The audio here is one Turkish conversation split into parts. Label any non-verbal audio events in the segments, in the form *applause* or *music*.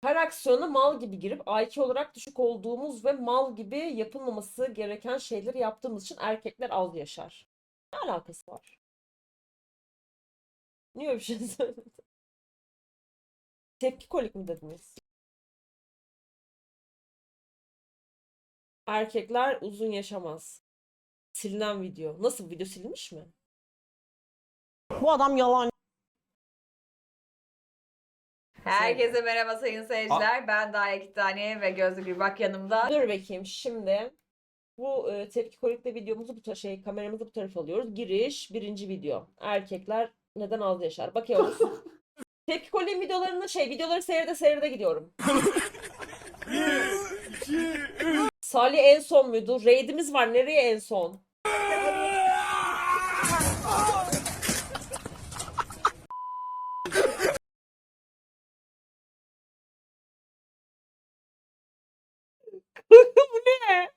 Her aksiyona mal gibi girip IQ olarak düşük olduğumuz ve mal gibi yapılmaması gereken şeyleri yaptığımız için erkekler az yaşar. Ne alakası var? Niye öyle bir şey *laughs* söyledin? Tepki kolik mi dediniz? Erkekler uzun yaşamaz. Silinen video. Nasıl video silinmiş mi? Bu adam yalan. Herkese merhaba sayın seyirciler. Ben Daya Kitaniye ve Gözlü Gürbak yanımda. Dur bakayım şimdi. Bu e, tepki kolikle videomuzu bu şey kameramızı bu tarafa alıyoruz. Giriş birinci video. Erkekler neden az yaşar? Bakıyoruz. *laughs* tepki kolik videolarını şey videoları seyrede seyrede gidiyorum. *laughs* Salih en son muydu? Raid'imiz var. Nereye en son? Bu ne?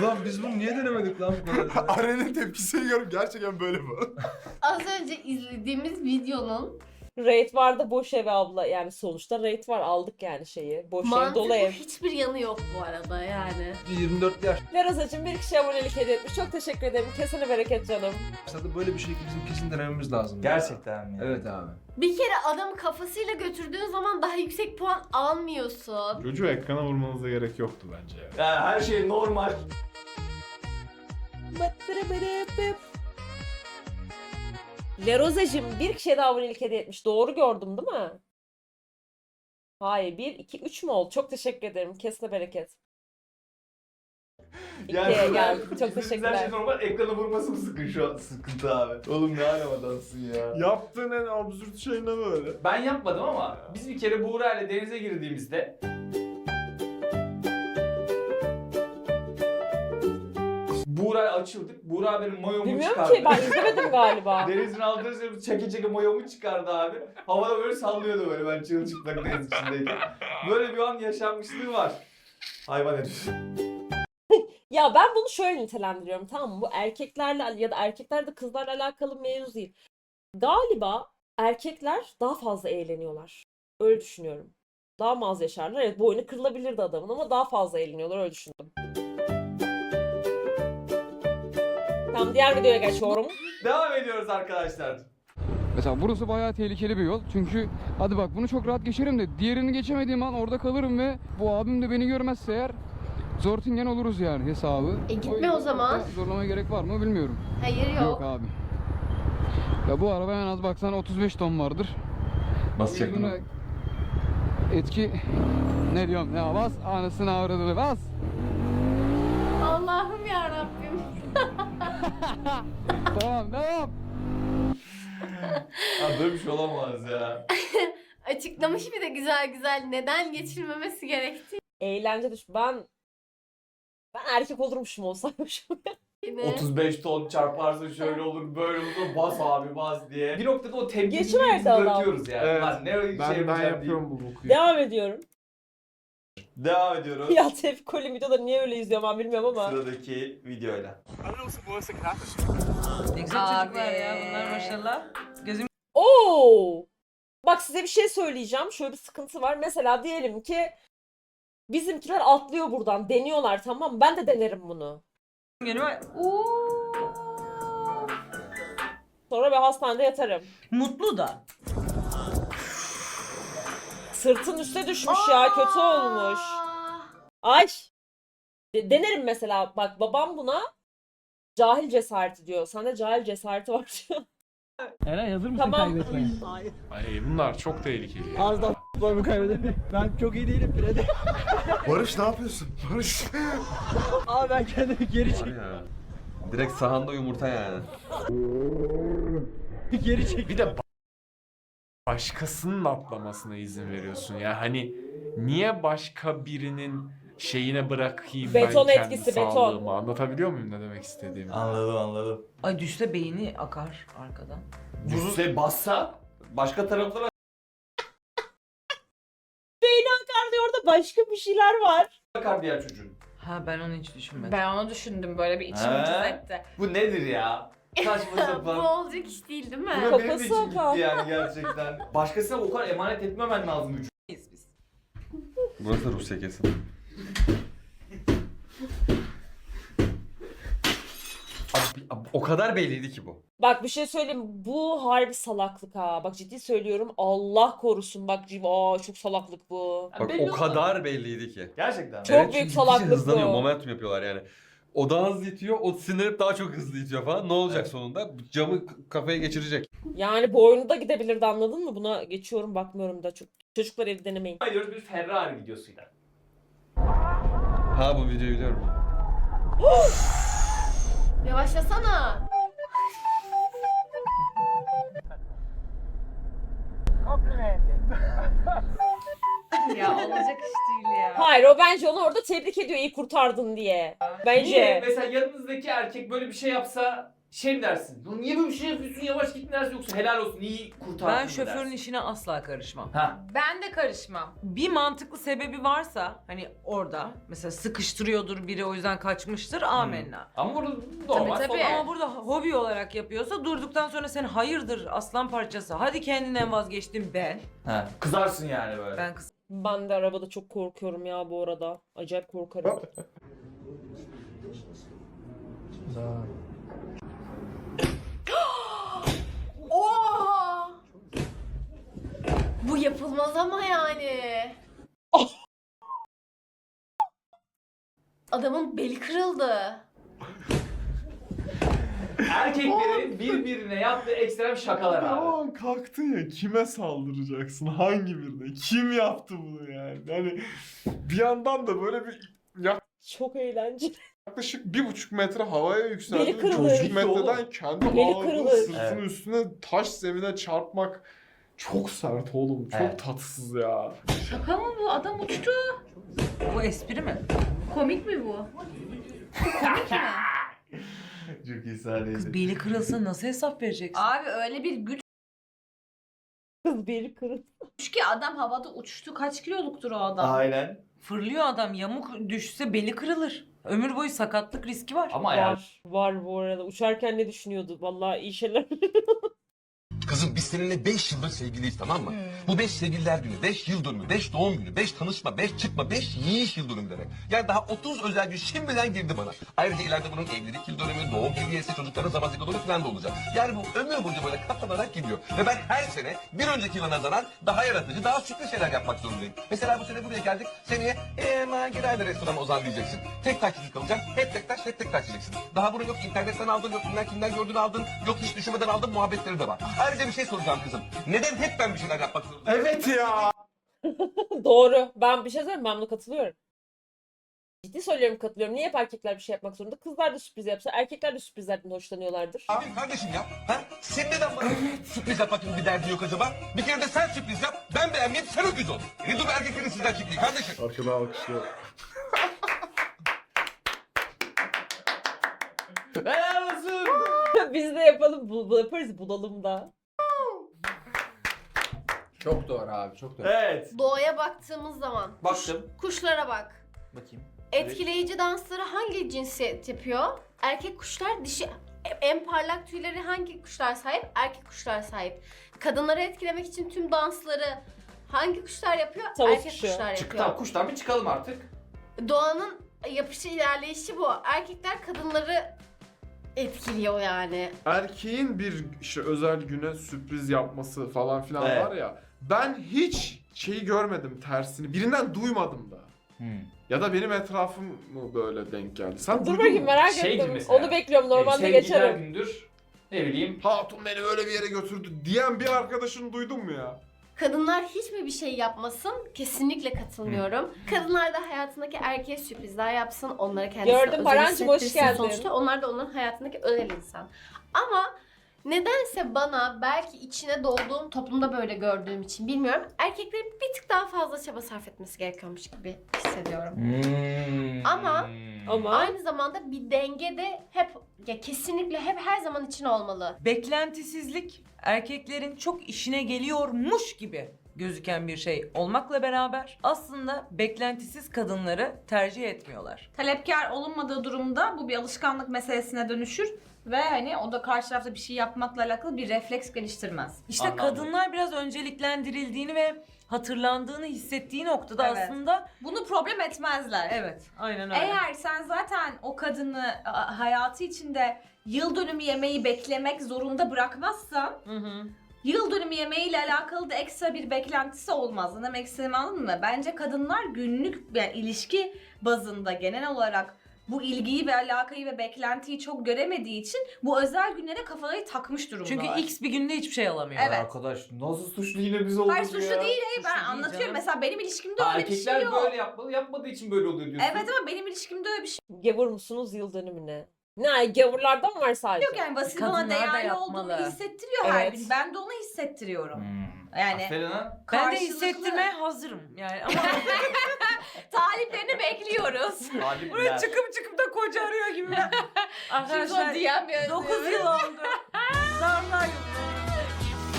Ulan biz bunu niye denemedik lan bu kadar? *laughs* Aren'in tepkisini görüp gerçekten böyle bu. Az önce izlediğimiz videonun Raid var da boş ev abla. Yani sonuçta raid var. Aldık yani şeyi. Boş ev dolu mantıklı ev. hiçbir yanı yok bu arada yani. 24 yaş Leraza'cığım bir kişi abonelik hediye etmiş. Çok teşekkür ederim. Kesene bereket canım. başladı. Böyle bir şey bizim kesin denememiz lazım. Gerçekten mi? Evet abi. Bir kere adamı kafasıyla götürdüğün zaman daha yüksek puan almıyorsun. Çocuğu ekrana vurmanıza gerek yoktu bence ya. Ya her şey normal. Lerozacığım bir kişiye daha abonelik hediye etmiş. Doğru gördüm değil mi? Hayır. 1, 2, 3 mü oldu? Çok teşekkür ederim. Kesene bereket. *laughs* İkiye geldik. Çok Her şey teşekkürler. normal. Ekrana vurması mı sıkın şu an? Sıkıntı abi. Oğlum ne alem adamsın ya. Yaptığın en absürt şey ne böyle? Ben yapmadım ama biz bir kere Buğra ile denize girdiğimizde Buğra açıldık. Buğra benim mayomu Bilmiyorum çıkardı. ki ben izlemedim galiba. *laughs* Denizin altına sürüp çeke çeke mayomu çıkardı abi. Havada böyle sallıyordu böyle ben çırılçıplak deniz içindeyken. Böyle bir an yaşanmışlığı var. Hayvan herif. *laughs* Ya ben bunu şöyle nitelendiriyorum tamam mı? Bu erkeklerle ya da erkekler de kızlarla alakalı mevzu değil. Galiba erkekler daha fazla eğleniyorlar. Öyle düşünüyorum. Daha mı az yaşarlar? Evet boynu kırılabilirdi adamın ama daha fazla eğleniyorlar öyle düşündüm. Tamam diğer videoya geçiyorum. Devam ediyoruz arkadaşlar. Mesela burası bayağı tehlikeli bir yol. Çünkü hadi bak bunu çok rahat geçerim de diğerini geçemediğim an orada kalırım ve bu abim de beni görmezse eğer zortingen oluruz yani hesabı. E gitme o zaman. Zorlamaya gerek var mı bilmiyorum. Hayır Yok, yok. abi. Ya bu araba en az baksan 35 ton vardır. Nasıl Buna Etki ne diyorum ya bas anasını avradını bas. Tamam devam. Abi böyle bir şey olamaz ya. *laughs* Açıklamış bir de güzel güzel neden geçilmemesi gerektiğini. Eğlence düş. Ben ben erkek olurmuşum olsaymışım. 35 *laughs* ton çarparsa şöyle olur böyle olur bas abi bas diye. Bir noktada o tepkisini Geçiverdi adam. bırakıyoruz yani. Evet. Lan ne şey Ben, ben yapacağım yapıyorum bu boku. Devam ediyorum. Devam ediyoruz. Ya tepki koli videoları niye öyle izliyorum ben bilmiyorum ama. Sıradaki videoyla. Ne güzel çocuklar ya bunlar maşallah. Gözüm Oo! Bak size bir şey söyleyeceğim. Şöyle bir sıkıntı var. Mesela diyelim ki bizimkiler atlıyor buradan. Deniyorlar tamam mı? Ben de denerim bunu. önüme. Sonra ben hastanede yatarım. mutlu da. Sırtın üstüne düşmüş ya. Kötü olmuş. Aa. Ay! De- denerim mesela. Bak babam buna cahil cesareti diyor. Sende cahil cesareti var diyor. *laughs* Eray hazır mısın Tamam. kaybetmeye? Ay bunlar çok tehlikeli. ya. Az daha var mı kaybedemem? Ben çok iyi değilim Freddy. *laughs* Barış ne yapıyorsun? Barış. *laughs* Abi ben kendimi geri çek. Direkt sahanda yumurta yani. Geri çek. Bir de başkasının atlamasına izin veriyorsun ya. Hani niye başka birinin şeyine bırakayım Beton ben kendi etkisi, beton. sağlığımı? Anlatabiliyor muyum ne demek istediğimi? Anladım anladım. Ay düşse beyni akar arkadan. Düşse bassa başka taraflara Beyni akar diyor orada başka bir şeyler var. bakar diğer çocuğun. Ha ben onu hiç düşünmedim. Ben onu düşündüm böyle bir içim He? cız etti. Bu nedir ya? Saçma *laughs* Bu sapan. olacak iş değil değil mi? Bu da benim de Kafası içim okan. gitti yani gerçekten. Başkasına o kadar emanet etmemen lazım vücudu. Biz biz. Burası da Rusya kesin. Abi, abi, o kadar belliydi ki bu. Bak bir şey söyleyeyim. Bu harbi salaklık ha. Bak ciddi söylüyorum. Allah korusun. Bak civ aa çok salaklık bu. Yani Bak belli o olmaz. kadar belliydi ki. Gerçekten. Çok büyük çünkü salaklık gittikçe hızlanıyor. bu. Momentum yapıyorlar yani. O daha hızlı itiyor, o sinirip daha çok hızlı itiyor falan. Ne olacak Evet. sonunda? Camı kafaya geçirecek. Yani boynu da gidebilirdi anladın mı? Buna geçiyorum bakmıyorum da çok. Çocuklar evde denemeyin. Ediyoruz bir Ferrari videosuyla. Ha bu videoyu biliyorum. *gasps* Yavaşlasana. *laughs* ya olacak iş değil ya. Hayır o bence onu orada tebrik ediyor iyi kurtardın diye. Niye? Bence. Mesela yanınızdaki erkek böyle bir şey yapsa şey mi dersin? "Lan Niye böyle bir şey yapıyorsun yavaş git mi dersin yoksa helal olsun iyi kurtardın Ben mı şoförün dersin? işine asla karışmam. Ha. Ben de karışmam. Bir mantıklı sebebi varsa hani orada mesela sıkıştırıyordur biri o yüzden kaçmıştır amenna. Ama burada normal. Tabii, tabii. Ama burada hobi olarak yapıyorsa durduktan sonra sen hayırdır aslan parçası hadi kendinden vazgeçtin ben. Ha. Kızarsın yani böyle. Ben kız Ben de arabada çok korkuyorum ya bu arada. Acayip korkarım. *gasps* Oha! Bu yapılmaz ama yani. *laughs* Adamın beli kırıldı. Erkeklerin birbirine yaptığı ekstrem şakalar abi. Tamam kalktın ya kime saldıracaksın? Hangi birine? Kim yaptı bunu yani? Yani bir yandan da böyle bir Çok eğlenceli. yaklaşık bir buçuk metre havaya yükseldi. Beli kırılır. Çocuk metreden kendi Beli ağırlığı kırılır. sırtının Evet. üstüne taş zemine çarpmak çok sert oğlum. Çok Evet. tatsız ya. Şaka mı bu? Adam uçtu. bu espri mi? Komik mi bu? *laughs* Komik mi? Çok iyi sahneydi. Kız beli kırılsa nasıl hesap vereceksin? Abi öyle bir güç Kız beli kırıldı. ki adam havada uçtu. Kaç kiloluktur o adam? Aynen. Fırlıyor adam yamuk düşse beli kırılır. Ömür boyu sakatlık riski var. Ama yani Var. Var bu arada. Uçarken ne düşünüyordu? Vallahi iyi şeyler. *laughs* Kızım biz seninle 5 yıldır sevgiliyiz tamam mı? Bu 5 sevgililer günü, 5 yıl dönümü, 5 doğum günü, 5 tanışma, 5 çıkma, 5 yiyiş yıl dönümü demek. Yani daha 30 özel gün şimdiden girdi bana. Ayrıca ileride bunun evlilik yıl dönümü, doğum hediyesi, çocukların zaman dönümü falan da olacak. Yani bu ömür boyunca böyle katlanarak gidiyor. Ve ben her sene bir önceki yıla nazaran daha yaratıcı, daha sürpriz şeyler yapmak zorundayım. Mesela bu sene buraya geldik, seneye eee gider restorana Ozan diyeceksin. Tek taşçılık kalacak, hep tek taş, hep tek taş diyeceksin. Daha bunu yok internetten aldın, yok kimden kimden gördün aldın, yok hiç düşünmeden aldın muhabbetleri de var. Ayrıca bir şey soracağım kızım. Neden hep ben bir şeyler yapmak zorundayım? Evet ya. *laughs* Doğru. Ben bir şey söyleyeyim ben buna katılıyorum. Ciddi söylüyorum katılıyorum. Niye hep erkekler bir şey yapmak zorunda? Kızlar da sürpriz yapsa erkekler de sürprizlerden hoşlanıyorlardır. Abim kardeşim ya. Ha? Sen neden bana sürpriz yapmak gibi bir derdin yok acaba? Bir kere de sen sürpriz yap. Ben beğenmeyeyim sen öküz ol. Ne dur erkeklerin sizden çektiği kardeşim. Arkada alkışlıyor. *laughs* helal olsun. *laughs* Biz de yapalım. Bu, bu yaparız. Bulalım da. Çok doğru abi çok doğru. Evet. Doğaya baktığımız zaman Baktım. kuşlara bak. Bakayım. Etkileyici dansları hangi cinsiyet yapıyor? Erkek kuşlar, dişi en parlak tüyleri hangi kuşlar sahip? Erkek kuşlar sahip. Kadınları etkilemek için tüm dansları hangi kuşlar yapıyor? Tavus Erkek kuşu. kuşlar Çık, yapıyor. tamam kuştan bir çıkalım artık. Doğanın yapışı ilerleyişi bu. Erkekler kadınları etkiliyor yani. Erkeğin bir işte özel güne sürpriz yapması falan filan Evet. var ya. Ben hiç şeyi görmedim tersini. Birinden duymadım da. Ya da benim etrafım mı böyle denk geldi? Sen Dur duydun bakayım mu? merak Şeydi ettim. mesela, Onu bekliyorum. Normalde Sevgililer geçerim. gündür. Ne bileyim. Hatun beni öyle bir yere götürdü diyen bir arkadaşını duydun mu ya? Kadınlar hiç mi bir şey yapmasın? Kesinlikle katılmıyorum. Kadınlar da hayatındaki erkeğe sürprizler yapsın. Onlara kendisine Gördüm, özel Barancığım, hoş hissettirsin. geldin. Sonuçta onlar da onun hayatındaki özel insan. Ama nedense bana belki içine doğduğum toplumda böyle gördüğüm için bilmiyorum. Erkeklerin bir tık daha fazla çaba sarf etmesi gerekiyormuş gibi hissediyorum. Ama- Ama Aynı zamanda bir denge de hep ya kesinlikle hep her zaman için olmalı. Beklentisizlik erkeklerin çok işine geliyormuş gibi gözüken bir şey olmakla beraber aslında beklentisiz kadınları tercih etmiyorlar. Talepkar olunmadığı durumda bu bir alışkanlık meselesine dönüşür. Ve hani o da karşı tarafta bir şey yapmakla alakalı bir refleks geliştirmez. İşte Anladım. kadınlar biraz önceliklendirildiğini ve hatırlandığını hissettiği noktada Evet. aslında Bunu problem etmezler. evet aynen öyle. Eğer sen zaten o kadını a, hayatı içinde yıl dönümü yemeği beklemek zorunda bırakmazsan Hı hı. yıl dönümü yemeğiyle alakalı da ekstra bir beklentisi olmaz. Ne demek istediğimi anladın mı? Bence kadınlar günlük yani ilişki bazında genel olarak bu ilgiyi ve alakayı ve beklentiyi çok göremediği için bu özel günlere kafayı takmış durumdalar. Çünkü X bir günde hiçbir şey alamıyor. Evet. Arkadaş nasıl suçlu yine biz olduk Hayır suçlu ya. değil hayır ben Suçlu anlatıyorum. canım. Mesela benim ilişkimde öyle bir şey Erkekler yok. böyle yapmalı, yapmadığı için böyle oluyor diyorsun. Evet ama benim ilişkimde öyle bir şey Gavur musunuz yıl dönümüne? Ne gavurlardan mı var sadece? yok yani Vasil Kadınlar bana da değerli yapmalı. olduğunu hissettiriyor her Evet. gün. Ben de onu hissettiriyorum. Hmm. Yani Aferin ha. Ben de karşılıklı hissettirmeye hazırım yani ama *laughs* taliplerini bekliyoruz. buraya Talipler. çıkıp çıkıp da koca arıyor gibi. *laughs* Şimdi o Arkadaşlar diyemiyoruz. 9 yıl oldu. Zarlar.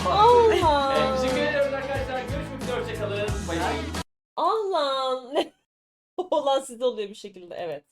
Allah. *laughs* Teşekkür ediyoruz arkadaşlar. Görüşmek üzere. Hoşçakalın. Bay bay. Ah lan. Olan sizde oluyor bir şekilde evet.